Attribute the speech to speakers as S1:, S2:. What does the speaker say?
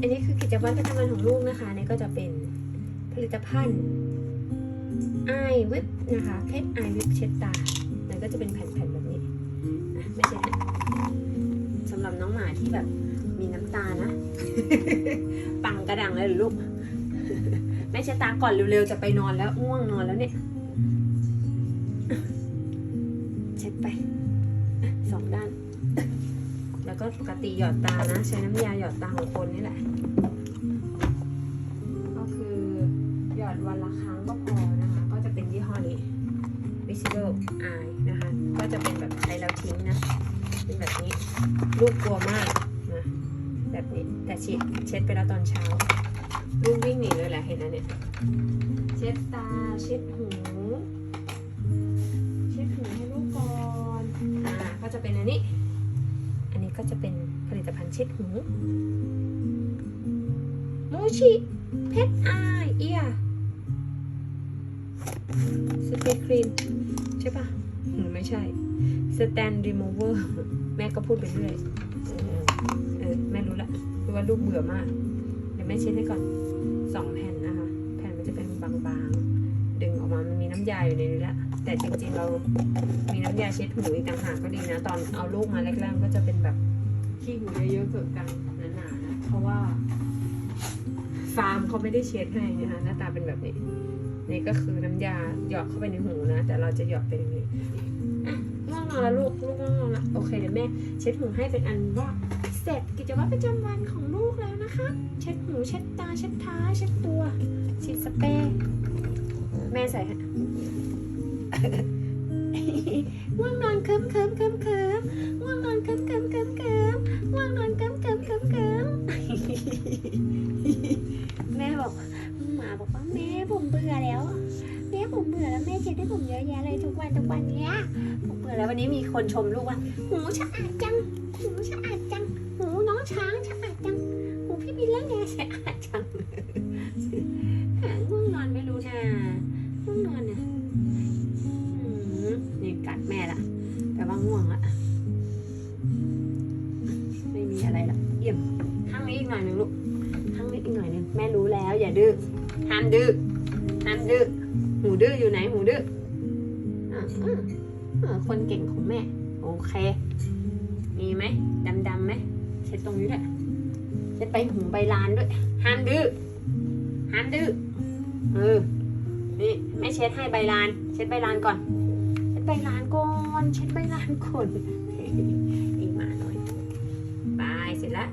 S1: อันนี้คือกิจวัตรประจำวันของลูกนะคะนี่ก็จะเป็นผลิตภัณฑ์ไอวิปนะคะเพชรไอวิปเช็ดตามันก็จะเป็นแผ่นๆแบบนี้นะไม่ใช่สำหรับน้องหมาที่แบบมีน้ำตานะ ปังกระดังเลยหรอลูกแม่เช็ดตาก่อนเร็วๆจะไปนอนแล้วง่วงนอนแล้วเนี่ยเช็ดไปสองด้าน แล้วก็ปกติหยอดตานะ ใช้น้ำยาหยอดตาของคนนี่แหละ ก็คือหยอดวันละครั้งก็พอนะคะ ก็จะเป็นยี่ห้อนี้ Visible Eye นะคะ ก็จะเป็นแบบใช้แล้วทิ้งนะ เป็นแบบนี้ลูกกลัวมากนะแบบนี้แต่เช็ดเช็ดไปแล้วตอนเช้าลูกวิ่งหนีเลยแหละเห็นนะเนี่ยเช็ดตาเช็ดหูเช็ดหูให้ลูกก่อนอ่าก็จะเป็นอันนี้ อันนี้ก็จะเป็นผลิตภัณฑ์เช็ดหูมูชิเพชรอายเอียสเปรย์ครีมใช่ปะหรือไม่ใช่สแตนรีมูเวอร์แม่ก็พูดไปเรื่อยเออแม่รู้ละคือว่าลูกเบื่อมาก เดี๋ยวแม่เช็ดให้ก่อนสองแผ่นนะคะ แผ่นมันจะเป็นบางๆ มามันมีน้ำยาอยู่ในนี้ละแต่จริงๆเรามีน้ำยาเช็ดหูอีกต่างหากก็ดีนะ ตอนเอาลูกมาแรกๆก็จะเป็นแบบขี้หูเยอะๆเกิดกันหนาๆนะเพราะว่า ฟาร์มเขาไม่ได้เช็ดให้นะคะหน้าตาเป็นแบบนี้นี่ก็คือน้ำยาหยอดเข้าไปในหูนะ แต่เราจะหยอดไปอย่างนี้อะง่วงนอนแล้วลูกลูกง่วงนอนแล้วโอเคเดี๋ยวแม่เช็ดหูให้เป็นอันว่าเสร็จกิจวัตรประจำวันของลูกแล้วนะคะ เช็ดหูเช็ดตาเช็ดเท้าเช็ดตัวฉีดสเปรย์ แม่ใส่ให้ง่วงนอนเคิมเคิมเคิมเคิมง่วงนอนเคิมเคิมเคิมเคิมง่วงนอนเคิมเคิมเคิมเคิมแม่บอกหมาบอกว่าแม่ผมเบื่อแล้วแม่ผมเบื่อแล้วแม่เช็ดให้ผมเยอะแยะเลยทุกวันทุกวันเนี้ยผมเบื่อแล้ววันนี้มีคนชมลูกว่าหูสะอาดจังหูสะอาดจังหูน้องช้างสะอาดจังหูพี่บิลล่าแกสะอาดจังหาง่วง ง่วงละไม่มีอะไรละเยี่ยมข้างนี้อีกหน่อยหนึ่งลูกข้างนี้อีกหน่อยหนึ่งแม่รู้แล้ว อย่าดื้อห้ามดื้อห้ามดื้อหูดื้ออยู่ไหนหูดื้อออคนเก่งของแม่ โอเค มีไหมดำดำไหมเช็ดตรงนี้ด้วยเช็ดไปหูใบลานด้วยห้ามดื้อห้ามดื้อเออนี่แม่เช็ดให้ใบลาน เช็ดใบลานก่อน บลานก่อนเช็ดใบลานก่อนอีหมาหน่อยบายเสร็จแล้ว